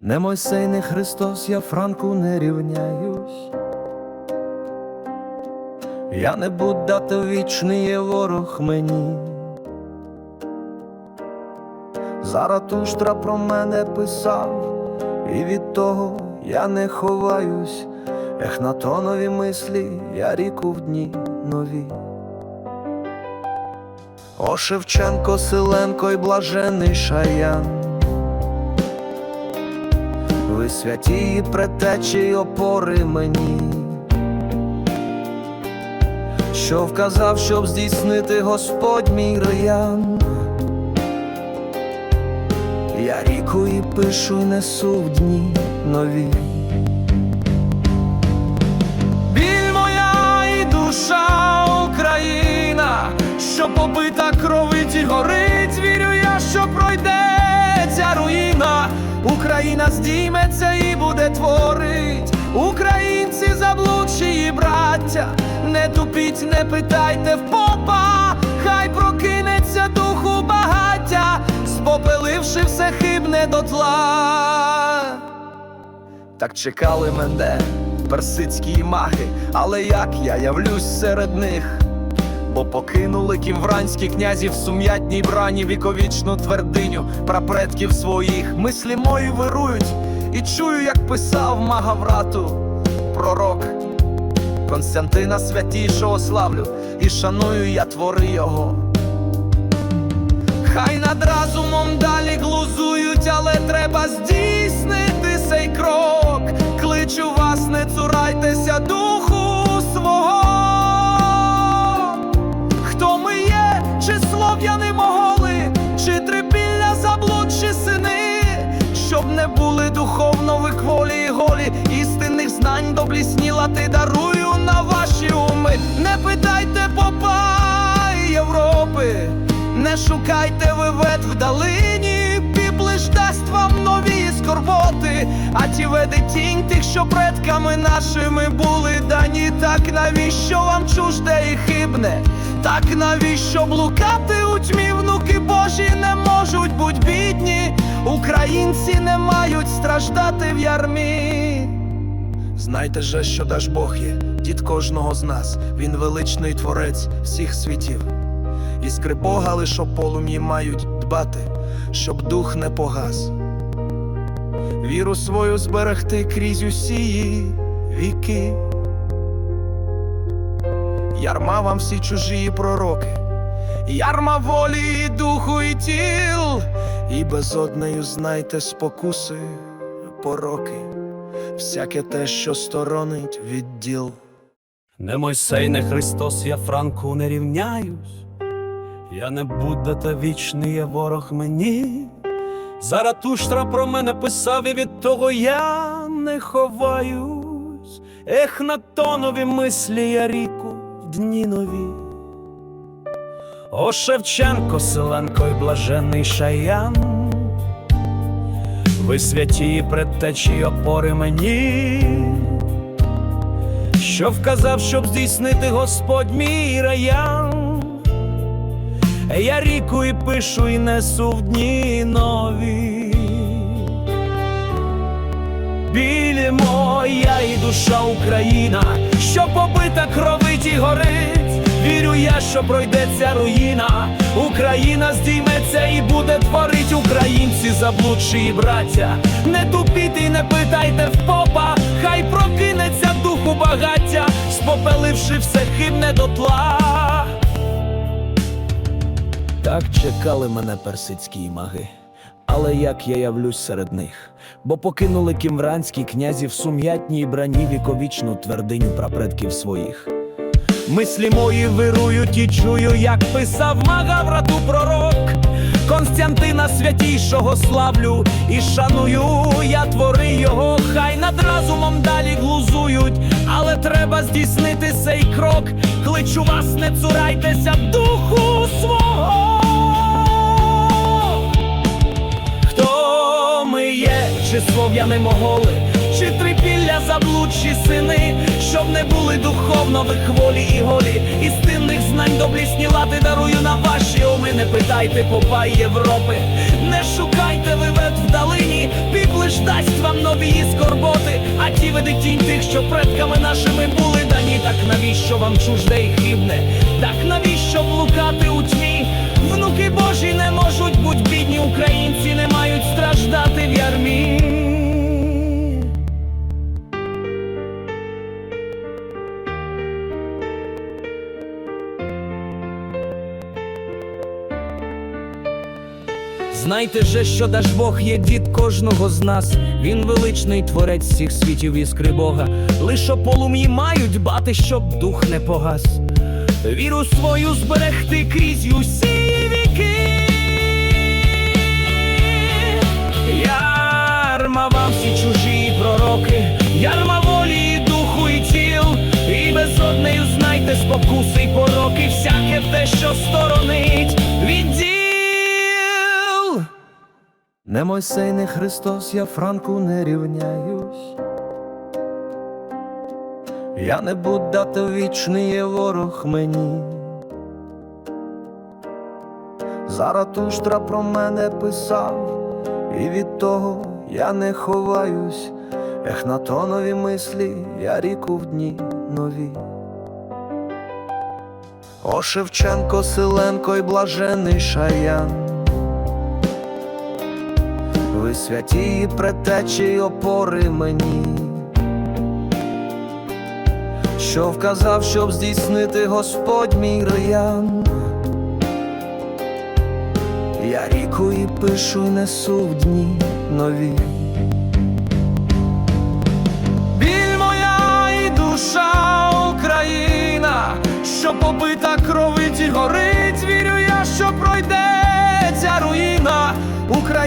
Не Мойсей, не Христос, я Франку не рівняюсь. Я не Будда, то вічний є ворог мені. Заратуштра про мене писав, і від того я не ховаюсь. Ехнатонові мислі я ріку в дні нові. О Шевченко, Силенко й блажений Шаян. Ви святі і предтечі опори мені, що вказав, щоб здійснити Господь мій раян. Я ріку і пишу, й несу в дні нові. Біль моя і душа Україна, що побита кровить і горить, вірю я, що пройде. Україна здійметься і буде творить. Українці заблудші браття, не тупіть, не питайте в попа, хай прокинеться духу багаття, спопеливши все хибне дотла. Так чекали мене персидські маги, але як я явлюсь серед них, бо покинули кімвранські князі в сум'ятній брані віковічну твердиню прапредків своїх. Мислі мої вирують, і чую, як писав Магаврату пророк. Константина святішого славлю, і шаную я твори його. Хай над разумом далі глузують, але треба здійснити цей крок. Кличу вас, не цурайтеся духу знань доблісніла ти дарую на ваші уми. Не питайте попа Європи. Не шукайте вивет вдалині, піплиш дасть вам нові скорботи, а ті веде тінь тих, що предками нашими були дані. Так навіщо вам чужде і хибне? Так навіщо блукати у тьмі внуки Божі не можуть буть бідні, українці не мають страждати в ярмі. Знайте же, що даж Бог є, дід кожного з нас, він величний творець всіх світів. Іскри Бога лише полум'ї мають дбати, щоб дух не погас. Віру свою зберегти крізь усі віки. Ярма вам всі чужі пророки, ярма волі, і духу і тіл, і безоднею знайте спокуси, пороки, всяке те, що сторонить від діл. Не Мойсей, не Христос, я Франку не рівняюсь. Я не Будда та вічний є ворог мені. Заратуштра про мене писав, і від того я не ховаюсь. Ех, на тонові мислі я ріку в дні нові. О Шевченко, Селенко й блажений Шаян. Ви святі предтечі опори мені, що вказав, щоб здійснити Господь мій раян. Я ріку і пишу, і несу в дні нові. Білі моя і душа Україна, що побита кровить і горить. Вірю я, що пройдеться руїна. Україна здійметься і буде творить українці заблудші і браття. Не тупіть і не питайте в попа, хай прокинеться духу багаття, спопеливши все хибне дотла. Так чекали мене персидські маги, але як я явлюсь серед них, бо покинули кімвранські князі в сум'ятній брані віковічну твердиню прапредків своїх. Мислі мої вирують і чую, як писав Магаврату пророк. Константина святішого славлю і шаную я твори його, хай над разумом далі глузують, але треба здійснити цей крок. Кличу вас, не цурайтеся духу свого. Хто ми є, чи слов'яни моголи, заблудші сини, щоб не були духовно вихволі і голі, істинних знань доблісні лати дарую на ваші уми, не питайте попа Європи, не шукайте вивет вдалині, піклиш дасть вам нові скорботи, а ті веде тінь тих, що предками нашими були дані. Так навіщо вам чужде Знайте же, що даж Бог є дід кожного з нас. Він величний творець всіх світів іскри Бога. Лише полум'ї мають бати, щоб дух не погас. Віру свою зберегти крізь усі віки. Ярма вам всі чужі пророки, ярма волі, духу і тіл, і безоднею знайте спокуси й пороки, всяке те, що сторонить від. Не Мойсей, не Христос, я Франку не рівняюсь. Я не Будда, то вічний є ворог мені. Заратуштра про мене писав, і від того я не ховаюсь. Ехнатонові мислі я ріку в дні нові. О Шевченко, Силенко й блажений Шаян. Ви святі і предтечі опори мені, що вказав, щоб здійснити Господь мій риян. Я ріку і пишу, й несу в дні нові. Біль моя і душа Україна, що побита кровить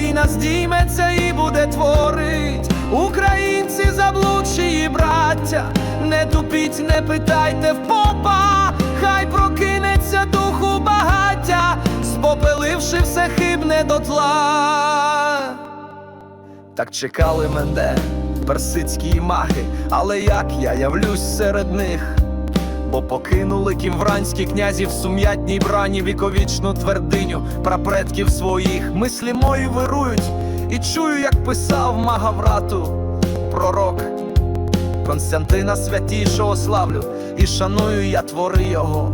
Україна здійметься і буде творить. Українці заблудші браття, не тупіть, не питайте в попа, хай прокинеться духу багаття, спопеливши все хибне дотла. Так чекали мене персидські маги, але як я явлюсь серед них? Бо покинули кімвранські князі в сум'ятній брані віковічну твердиню прапредків своїх. Мислі мої вирують, і чую, як писав Магаврату пророк. Константина святішого славлю, і шаную я твори його.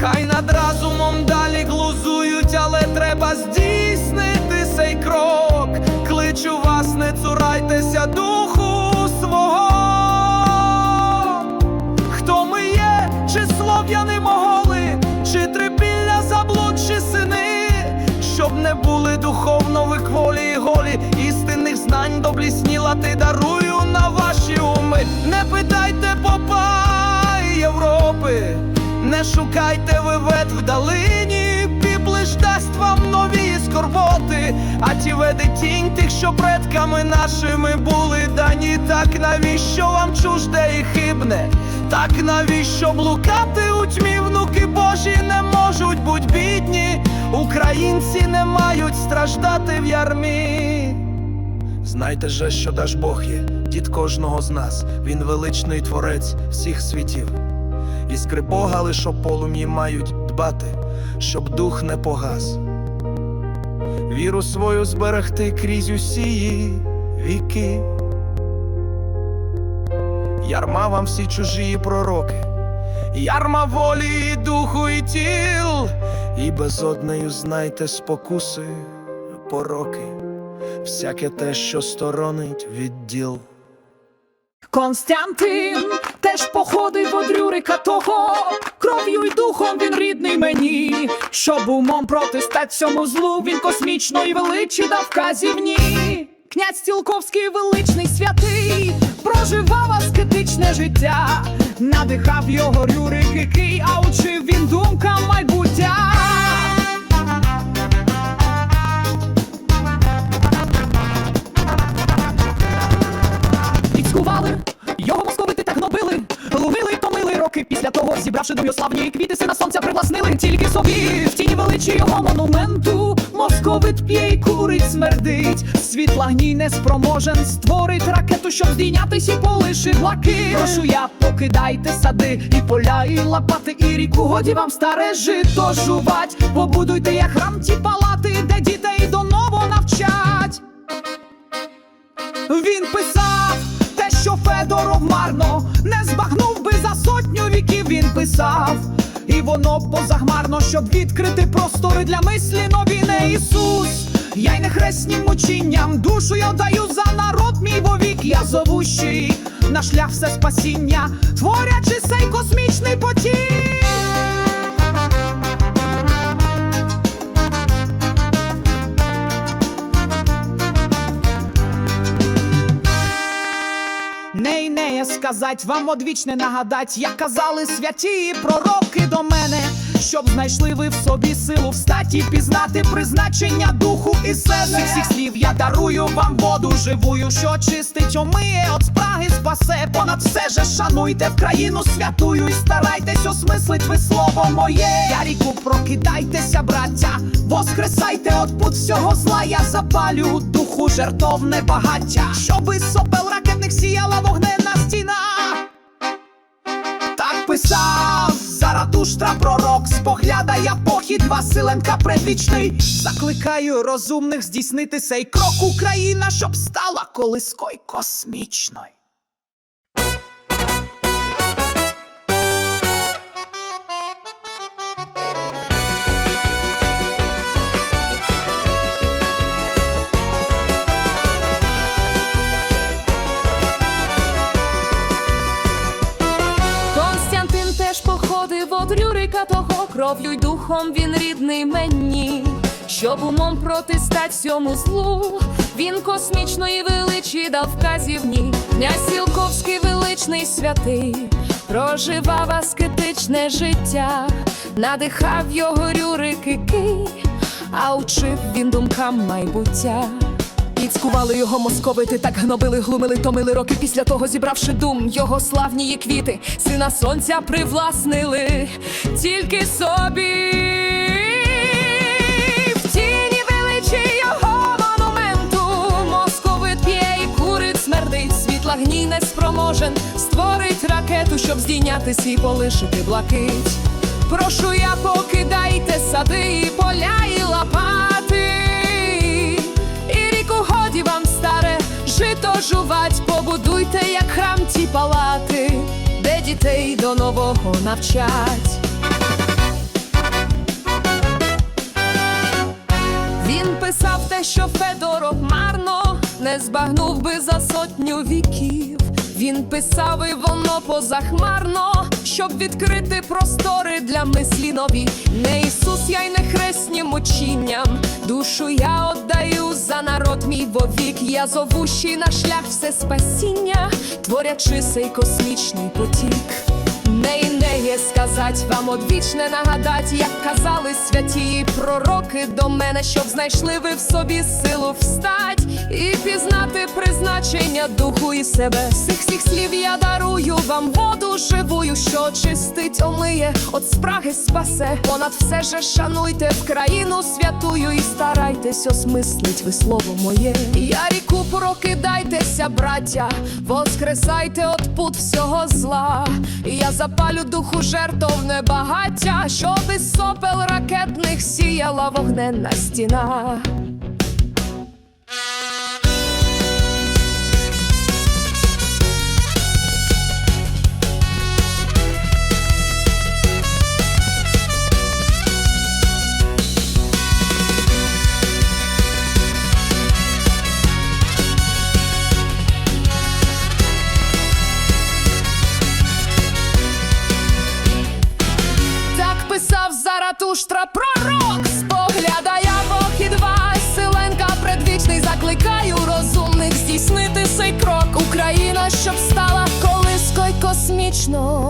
Хай над разумом далі глузують, але треба здійснити цей крок. Кличу вас, не знань доблісніла ти дарую на ваші уми. Не питайте попа Європи, не шукайте вивед вдалині, піпли ж дасть вам нові скорботи, а ті веде тінь тих, що предками нашими були дані. Так навіщо вам чужде і хибне? Так навіщо блукати у тьмі внуки Божі не можуть бути бідні, українці не мають страждати в ярмі. Знайте же, що даж Бог є, дід кожного з нас, він величний творець всіх світів. Іскри Бога лише полум'ї мають дбати, щоб дух не погас. Віру свою зберегти крізь усі віки. Ярма вам всі чужі пророки, ярма волі, і духу і тіл, і безоднею знайте спокуси, пороки, всяке те, що сторонить від діл. Константин теж походив од Рюрика того, кров'ю й духом він рідний мені, щоб умом протистать цьому злу, він космічної величі дав вказівні. Князь Цілковський величний святий проживав аскетичне життя, надихав його Рюрик який, а учив він думкам майбуття. Роки. Після того, зібравши дуйославні квіти, сина сонця привласнили тільки собі. В тіні величі його монументу московит п'є й курить, смердить. Світла гній не спроможен створить ракету, щоб здійнятись і полишить блаки. Прошу я, покидайте сади і поля, і лопати, і ріку. Годі вам старе жито жувать. Побудуйте як храм ті палати, де дітей до ново навчать. Він писав те, що Федоров марно не збагнув за сотню віків. Він писав, і воно позагмарно, щоб відкрити простори для мислі нові не Ісус. Я й не хреснім мучінням, душу я даю за народ мій вовік. Я зовущий на шлях все спасіння, творячи сей космічний потік. Сказать, вам одвічне нагадать, як казали святі пророки до мене, щоб знайшли ви в собі силу встать і пізнати призначення духу і себе. Всіх слів я дарую вам воду живую, що чистить, омиє от спраги спасе. Понад все же шануйте в країну святую і старайтесь осмислить ви слово моє. Я ріку прокидайтеся, браття, воскресайте от пут всього зла. Я запалю духу жертовне багаття, щоби сопел ракетних сіяла вогнена Заратуштра пророк, споглядає похід Василенка предвічний. Закликаю розумних здійснити сей крок Україна, щоб стала колискою космічною. Кров'ю й духом він рідний мені. Щоб умом протистать всьому злу, він космічної величі дав вказівні. Князь Сілковський величний святий, проживав аскетичне життя, надихав його Рюрики а учив він думкам майбуття. І його московити, так гнобили, глумили, томили роки після того, зібравши дум, його славні квіти, сина сонця привласнили тільки собі. В тіні величі його монументу московит п'є і курить, смердить, світла гній не спроможен, створить ракету, щоб здійняти свій полишити блакить. Прошу я, покидайте сади, і поля і лопати. Жувать, побудуйте, як храм ті палати, де дітей до нового навчать. Він писав те, що Федоров марно не збагнув би за сотню віків. Він писав і воно позахмарно, щоб відкрити простори для мислі нові. Не Ісус, я й не хреснім мучінням. Душу я отдаю за народ мій вовік. Я зовущий на шлях все спасіння, творячи сей космічний потік. Не і є сказать вам одвічне нагадать, як казали святі пророки до мене, щоб знайшли ви в собі силу встать і пізнати призначення духу і себе. Всіх всіх слів я дарую вам воду живую, що очистить, омиє, от спраги спасе. Понад все же шануйте в країну святую і старайтесь осмислить ви слово моє. Я ріку прокидайтеся, браття, воскресайте от пут всього зла. Я запалю духу жертовне багаття, щоб із сопел ракетних сіяла вогненна стіна. no.